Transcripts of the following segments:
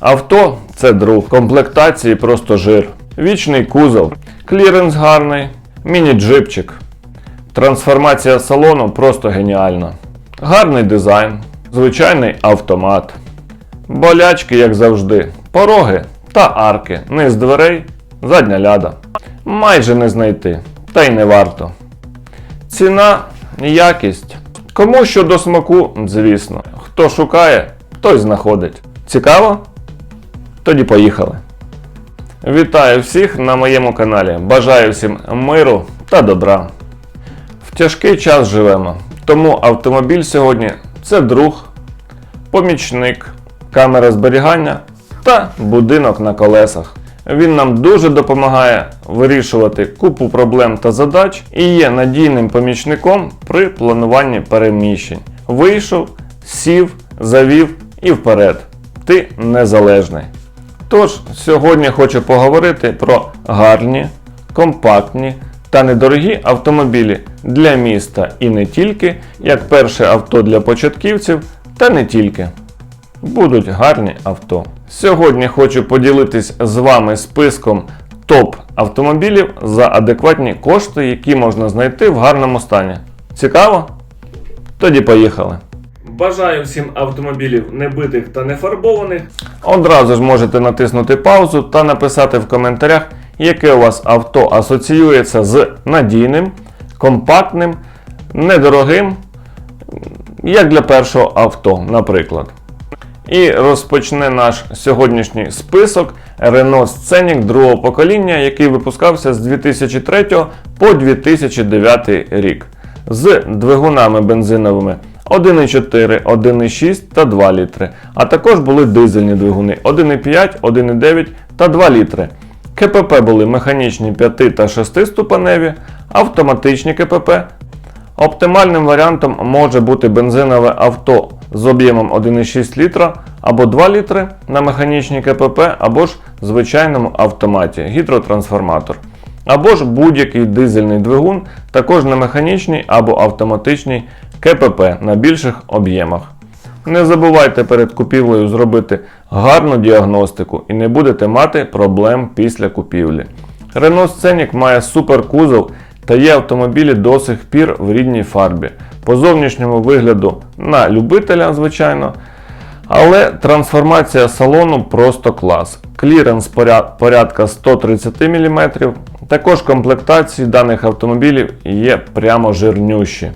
Авто це друг, комплектації просто жир. Вічний кузов, кліренс гарний, міні-джипчик. Трансформація салону просто геніальна. Гарний дизайн, звичайний автомат. Болячки, як завжди, пороги та арки, низ дверей, задня ляда. Майже не знайти, та й не варто. Ціна, якість. Кому що до смаку, звісно. Хто шукає, той знаходить. Цікаво? Тоді поїхали. Вітаю всіх на моєму каналі. Бажаю всім миру та добра. В тяжкий час живемо, тому автомобіль сьогодні це друг, помічник, камера зберігання та будинок на колесах. Він нам дуже допомагає вирішувати купу проблем та задач і є надійним помічником при плануванні переміщень. Вийшов, сів, завів і вперед. Ти незалежний. Тож, сьогодні хочу поговорити про гарні, компактні та недорогі автомобілі для міста і не тільки, як перше авто для початківців, та не тільки. Будуть гарні авто. Сьогодні хочу поділитись з вами списком топ автомобілів за адекватні кошти, які можна знайти в гарному стані. Цікаво? Тоді поїхали. Бажаю всім автомобілів небитих та нефарбованих. Одразу ж можете натиснути паузу та написати в коментарях, яке у вас авто асоціюється з надійним, компактним, недорогим, як для першого авто, наприклад. І розпочне наш сьогоднішній список Renault Scenic другого покоління, який випускався з 2003 по 2009 рік. З двигунами бензиновими 1,4, 1,6 та 2 літри. А також були дизельні двигуни 1,5, 1,9 та 2 літри. КПП були механічні 5 та 6 ступеневі, автоматичні КПП. Оптимальним варіантом може бути бензинове авто з об'ємом 1,6 літра або 2 літри на механічній КПП, або ж звичайному автоматі гідротрансформатор. Або ж будь-який дизельний двигун, також на механічній або автоматичній КПП на більших об'ємах. Не забувайте перед купівлею зробити гарну діагностику і не будете мати проблем після купівлі. Renault Scenic має супер кузов та є автомобілі до сих пір в рідній фарбі. По зовнішньому вигляду на любителя, звичайно. Але трансформація салону просто клас. Кліренс порядка 130 мм. Також комплектації даних автомобілів є прямо жирнющі.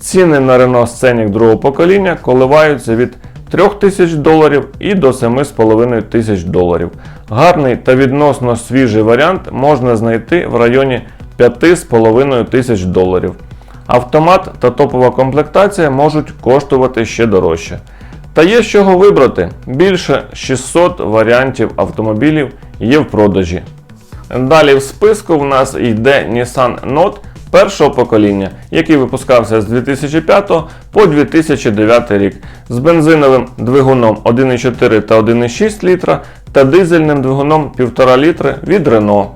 Ціни на Renault Scenic другого покоління коливаються від 3000 доларів і до 7,5 тисяч доларів. Гарний та відносно свіжий варіант можна знайти в районі 5,5 тисяч доларів. Автомат та топова комплектація можуть коштувати ще дорожче. Та є з чого вибрати. Більше 600 варіантів автомобілів є в продажі. Далі в списку в нас йде Nissan Note першого покоління, який випускався з 2005 по 2009 рік з бензиновим двигуном 1,4 та 1,6 літра та дизельним двигуном 1,5 літри від Renault.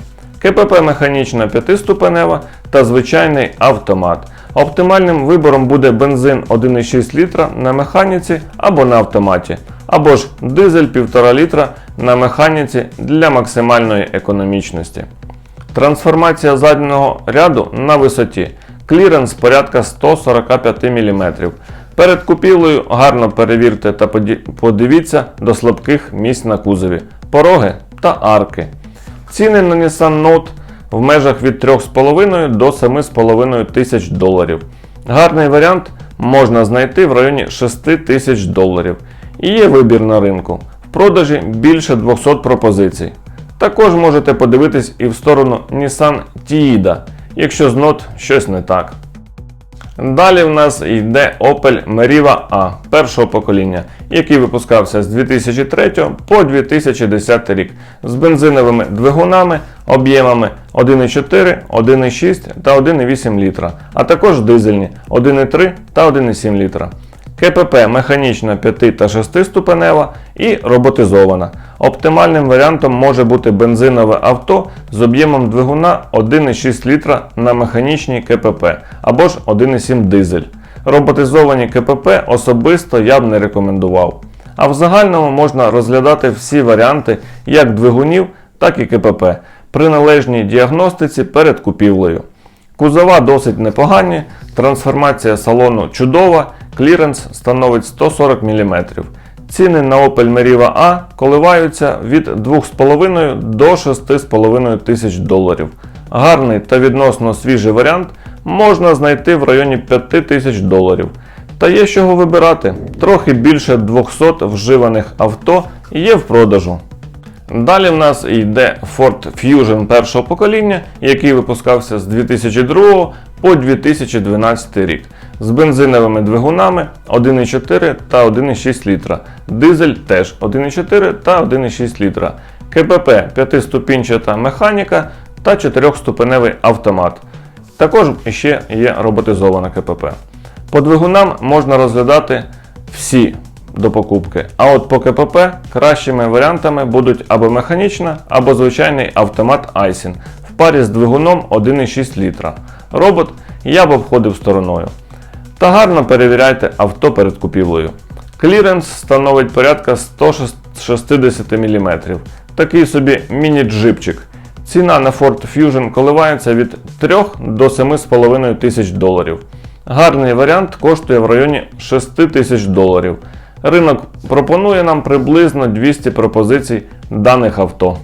КПП механічна 5-ступенева та звичайний автомат. Оптимальним вибором буде бензин 1,6 літра на механіці або на автоматі, або ж дизель 1,5 літра на механіці для максимальної економічності. Трансформація заднього ряду на висоті. Кліренс порядка 145 мм. Перед купівлею гарно перевірте та подивіться до слабких місць на кузові, пороги та арки. Ціни на Nissan Note в межах від 3,5 до 7,5 тисяч доларів. Гарний варіант можна знайти в районі 6 тисяч доларів. І є вибір на ринку. В продажі більше 200 пропозицій. Також можете подивитись і в сторону Nissan Tiida, якщо з Note щось не так. Далі в нас йде Opel Meriva A першого покоління, який випускався з 2003 по 2010 рік з бензиновими двигунами, об'ємами 1,4, 1,6 та 1,8 літра, а також дизельні 1,3 та 1,7 літра. КПП механічна 5 та 6 ступенева і роботизована. Оптимальним варіантом може бути бензинове авто з об'ємом двигуна 1,6 літра на механічній КПП або ж 1,7 дизель. Роботизовані КПП особисто я б не рекомендував. А в загальному можна розглядати всі варіанти як двигунів, так і КПП при належній діагностиці перед купівлею. Кузова досить непогані, трансформація салону чудова, кліренс становить 140 мм. Ціни на Opel Meriva A коливаються від 2,5 до 6,5 тисяч доларів. Гарний та відносно свіжий варіант можна знайти в районі 5 тисяч доларів. Та є з чого вибирати. Трохи більше 200 вживаних авто є в продажу. Далі в нас йде Ford Fusion першого покоління, який випускався з 2002 по 2012 рік з бензиновими двигунами 1,4 та 1,6 літра. Дизель теж 1,4 та 1,6 літра. КПП 5-ступінчата механіка та 4-ступеневий автомат. Також ще є роботизована КПП. По двигунам можна розглядати всі до покупки. А от по КПП кращими варіантами будуть або механічна, або звичайний автомат Айсін в парі з двигуном 1,6 літра. Робот я б обходив стороною. Та гарно перевіряйте авто перед купівлею. Кліренс становить порядка 160 мм. Такий собі міні-джипчик. Ціна на Ford Fusion коливається від 3 до 7,5 тисяч доларів. Гарний варіант коштує в районі 6 тисяч доларів. Ринок пропонує нам приблизно 200 пропозицій даних авто.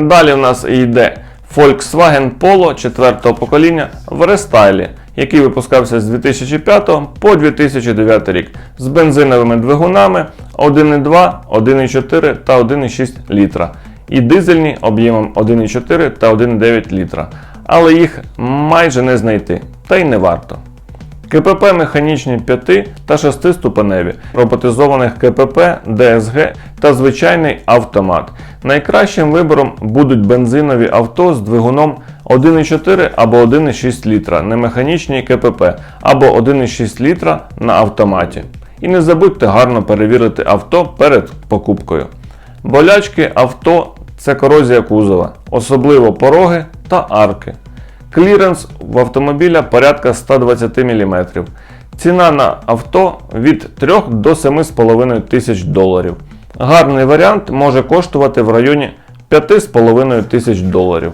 Далі в нас йде Volkswagen Polo 4 покоління в рестайлі, який випускався з 2005 по 2009 рік з бензиновими двигунами 1,2, 1,4 та 1,6 літра. І дизельні об'ємом 1,4 та 1,9 літра. Але їх майже не знайти, та й не варто. КПП механічні 5 та 6 ступеневі, роботизованих КПП, ДСГ та звичайний автомат. Найкращим вибором будуть бензинові авто з двигуном 1,4 або 1,6 літра на механічній КПП або 1,6 літра на автоматі. І не забудьте гарно перевірити авто перед покупкою. Болячки авто це корозія кузова, особливо пороги та арки. Кліренс в автомобіля порядка 120 мм. Ціна на авто від 3 до 7,5 тисяч доларів. Гарний варіант може коштувати в районі 5,5 тисяч доларів.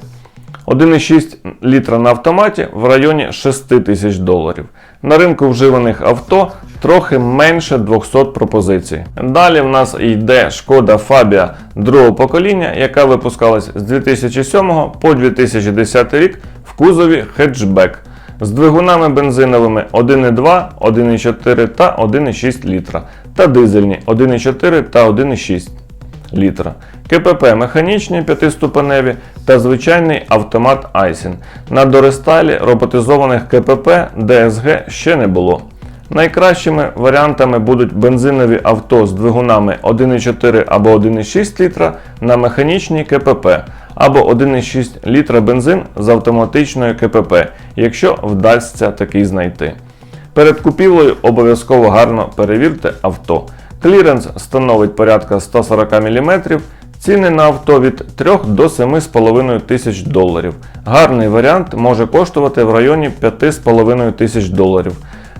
1,6 літра на автоматі в районі 6 тисяч доларів. На ринку вживаних авто трохи менше 200 пропозицій. Далі в нас йде шкода Fabia другого покоління, яка випускалась з 2007 по 2010 рік в кузові хеджбек з двигунами бензиновими 1,2, 1,4 та 1,6 літра та дизельні 1,4 та 1,6 літра. КПП механічні 5-ступеневі та звичайний автомат Айсін. На дорестайлі роботизованих КПП ДСГ ще не було. Найкращими варіантами будуть бензинові авто з двигунами 1,4 або 1,6 літра на механічній КПП або 1,6 літра бензин з автоматичною КПП, якщо вдасться такий знайти. Перед купівлею обов'язково гарно перевірте авто. Кліренс становить порядка 140 мм, ціни на авто від 3 до 7,5 тисяч доларів. Гарний варіант може коштувати в районі 5,5 тисяч доларів.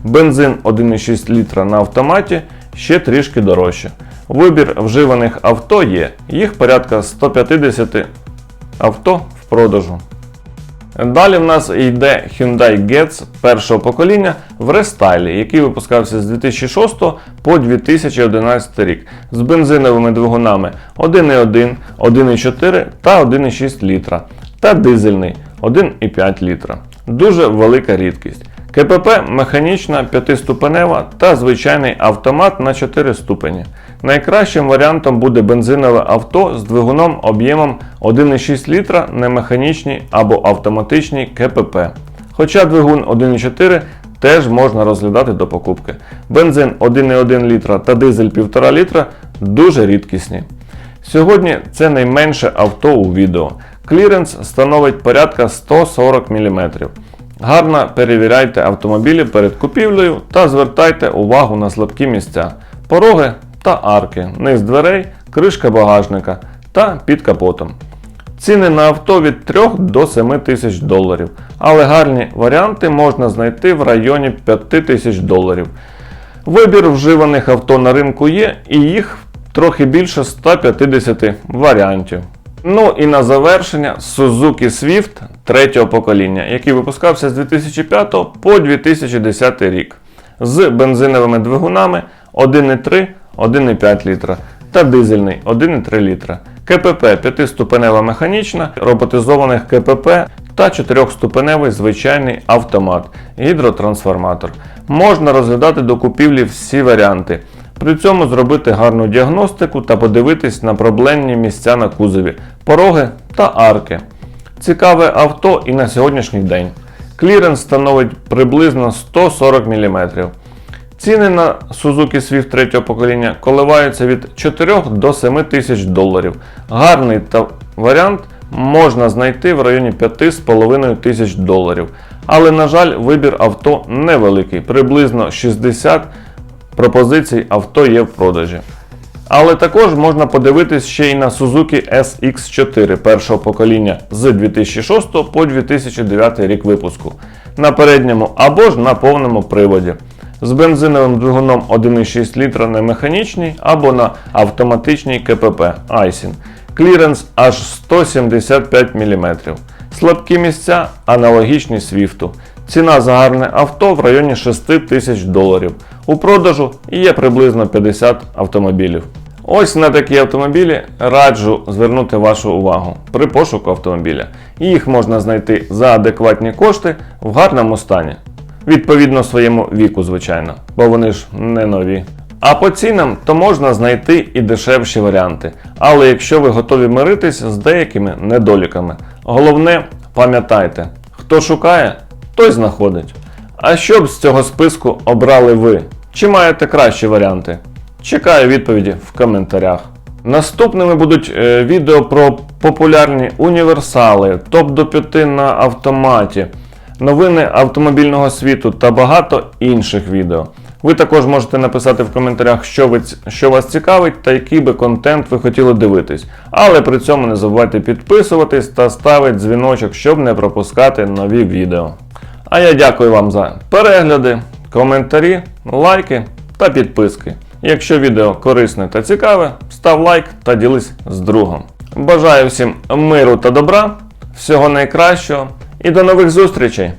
Бензин 1,6 літра на автоматі ще трішки дорожче. Вибір вживаних авто є, їх порядка 150 авто в продажу. Далі в нас йде Hyundai Getz першого покоління в рестайлі, який випускався з 2006 по 2011 рік з бензиновими двигунами 1,1, 1,4 та 1,6 літра та дизельний 1,5 літра. Дуже велика рідкість. КПП механічна 5-ступенева та звичайний автомат на 4 ступені. Найкращим варіантом буде бензинове авто з двигуном об'ємом 1,6 літра на механічній або автоматичній КПП. Хоча двигун 1,4 теж можна розглядати до покупки. Бензин 1,1 літра та дизель 1,5 літра дуже рідкісні. Сьогодні це найменше авто у відео. Кліренс становить порядка 140 мм. Гарно перевіряйте автомобілі перед купівлею та звертайте увагу на слабкі місця, пороги та арки, низ дверей, кришка багажника та під капотом. Ціни на авто від 3 до 7 тисяч доларів, але гарні варіанти можна знайти в районі 5 тисяч доларів. Вибір вживаних авто на ринку є, і їх трохи більше 150 варіантів. Ну і на завершення Suzuki Swift третього покоління, який випускався з 2005 по 2010 рік з бензиновими двигунами 1,3, 1,5 літра та дизельний 1,3 літра. КПП 5-ступенева механічна, роботизованих КПП та 4-ступеневий звичайний автомат, гідротрансформатор. Можна розглядати до купівлі всі варіанти. При цьому зробити гарну діагностику та подивитись на проблемні місця на кузові, пороги та арки. Цікаве авто і на сьогоднішній день. Кліренс становить приблизно 140 мм. Ціни на Suzuki Swift третього покоління коливаються від 4 до 7 тисяч доларів. Гарний та варіант можна знайти в районі 5,5 тисяч доларів. Але, на жаль, вибір авто невеликий, приблизно 60 пропозицій авто є в продажі. Але також можна подивитись ще й на Suzuki SX4 першого покоління з 2006 по 2009 рік випуску на передньому або ж на повному приводі з бензиновим двигуном 1,6 літра на механічній або на автоматичній КПП Айсін. Кліренс аж 175 мм. Слабкі місця аналогічні Свіфту. Ціна за гарне авто в районі 6 тисяч доларів. У продажу є приблизно 50 автомобілів. Ось на такі автомобілі раджу звернути вашу увагу при пошуку автомобіля. Їх можна знайти за адекватні кошти в гарному стані. Відповідно своєму віку, звичайно, бо вони ж не нові. А по цінам то можна знайти і дешевші варіанти. Але якщо ви готові миритись з деякими недоліками, головне пам'ятайте, хто шукає, той знаходить. А що б з цього списку обрали ви? Чи маєте кращі варіанти? Чекаю відповіді в коментарях. Наступними будуть е, відео про популярні універсали, топ до 5 на автоматі, новини автомобільного світу та багато інших відео. Ви також можете написати в коментарях, що, ви, що вас цікавить та який би контент ви хотіли дивитись. Але при цьому не забувайте підписуватись та ставити дзвіночок, щоб не пропускати нові відео. А я дякую вам за перегляди, коментарі, лайки та підписки. Якщо відео корисне та цікаве, став лайк та ділись з другом. Бажаю всім миру та добра, всього найкращого і до нових зустрічей!